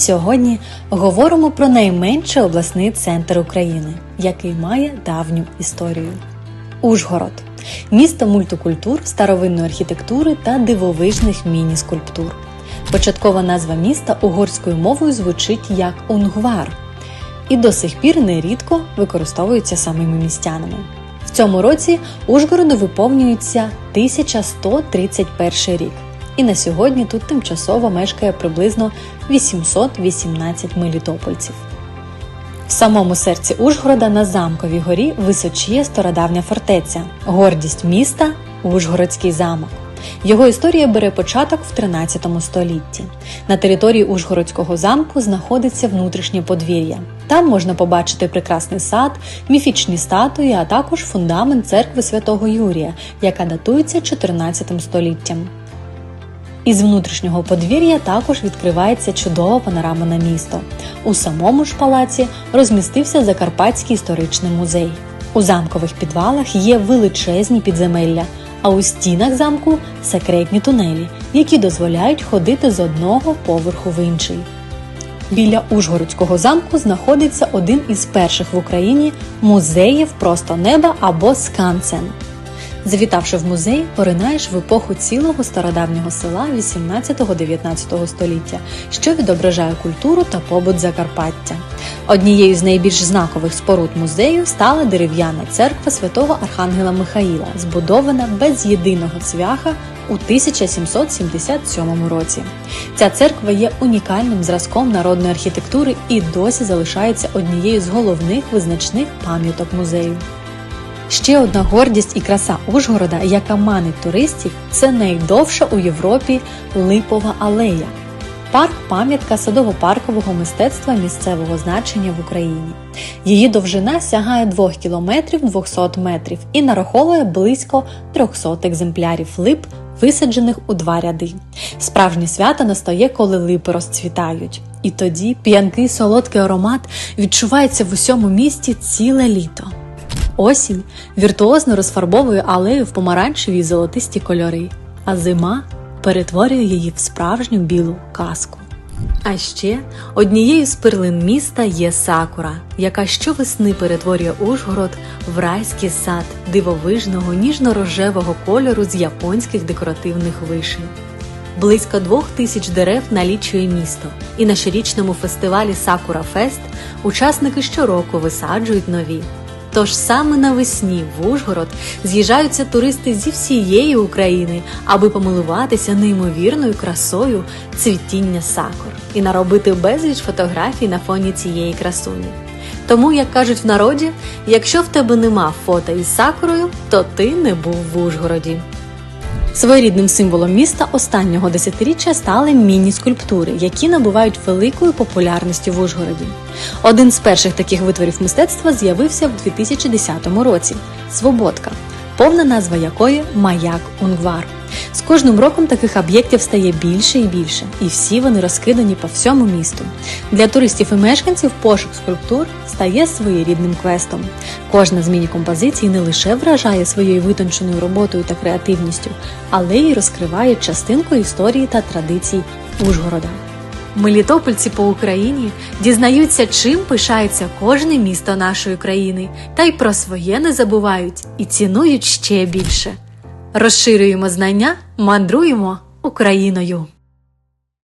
Сьогодні говоримо про найменший обласний центр України, який має давню історію. Ужгород місто мультикультур, старовинної архітектури та дивовижних міні-скульптур. Початкова назва міста угорською мовою звучить як Унгвар і до сих пір нерідко використовується самими містянами. В цьому році Ужгороду виповнюється 1131 рік, і на сьогодні тут тимчасово мешкає приблизно 818 мелітопольців. В самому серці Ужгорода на замковій горі височіє стародавня фортеця, гордість міста Ужгородський замок. Його історія бере початок в 13 столітті. На території Ужгородського замку знаходиться внутрішнє подвір'я. Там можна побачити прекрасний сад, міфічні статуї, а також фундамент церкви святого Юрія, яка датується 14 століттям. Із внутрішнього подвір'я також відкривається чудова панорама на місто. У самому ж палаці розмістився Закарпатський історичний музей. У замкових підвалах є величезні підземелля, а у стінах замку секретні тунелі, які дозволяють ходити з одного поверху в інший. Біля Ужгородського замку знаходиться один із перших в Україні музеїв просто неба або скансен. Завітавши в музей, поринаєш в епоху цілого стародавнього села 18-19 століття, що відображає культуру та побут Закарпаття. Однією з найбільш знакових споруд музею стала дерев'яна церква святого Архангела Михаїла, збудована без єдиного цвяха у 1777 році. Ця церква є унікальним зразком народної архітектури і досі залишається однією з головних визначних пам'яток музею. Ще одна гордість і краса Ужгорода, яка манить туристів, це найдовша у Європі липова алея. Парк пам'ятка садово-паркового мистецтва місцевого значення в Україні. Її довжина сягає 2 км 200 метрів і нараховує близько 300 екземплярів лип, висаджених у два ряди. Справжнє свято настає, коли липи розцвітають. І тоді п'янкий солодкий аромат відчувається в усьому місті ціле літо. Осінь віртуозно розфарбовує алею в помаранчеві й золотисті кольори, а зима перетворює її в справжню білу казку. А ще однією з перлин міста є сакура, яка щовесни перетворює Ужгород в райський сад дивовижного ніжно-рожевого кольору з японських декоративних вишень. Близько двох тисяч дерев налічує місто, і на щорічному фестивалі Сакура Фест учасники щороку висаджують нові. Тож саме навесні в Ужгород з'їжджаються туристи зі всієї України, аби помилуватися неймовірною красою цвітіння сакур і наробити безліч фотографій на фоні цієї красуні. Тому, як кажуть в народі, якщо в тебе нема фото із сакурою, то ти не був в Ужгороді. Своєрідним символом міста останнього десятиріччя стали міні-скульптури, які набувають великої популярності в Ужгороді. Один з перших таких витворів мистецтва з'явився в 2010 році Свободка, повна назва якої Маяк Унгвар. З кожним роком таких об'єктів стає більше і більше, і всі вони розкидані по всьому місту. Для туристів і мешканців пошук скульптур стає своєрідним квестом. Кожна з міні-композицій не лише вражає своєю витонченою роботою та креативністю, але й розкриває частинку історії та традицій Ужгорода. Мелітопольці по Україні дізнаються, чим пишається кожне місто нашої країни, та й про своє не забувають і цінують ще більше. Розширюємо знання, мандруємо Україною.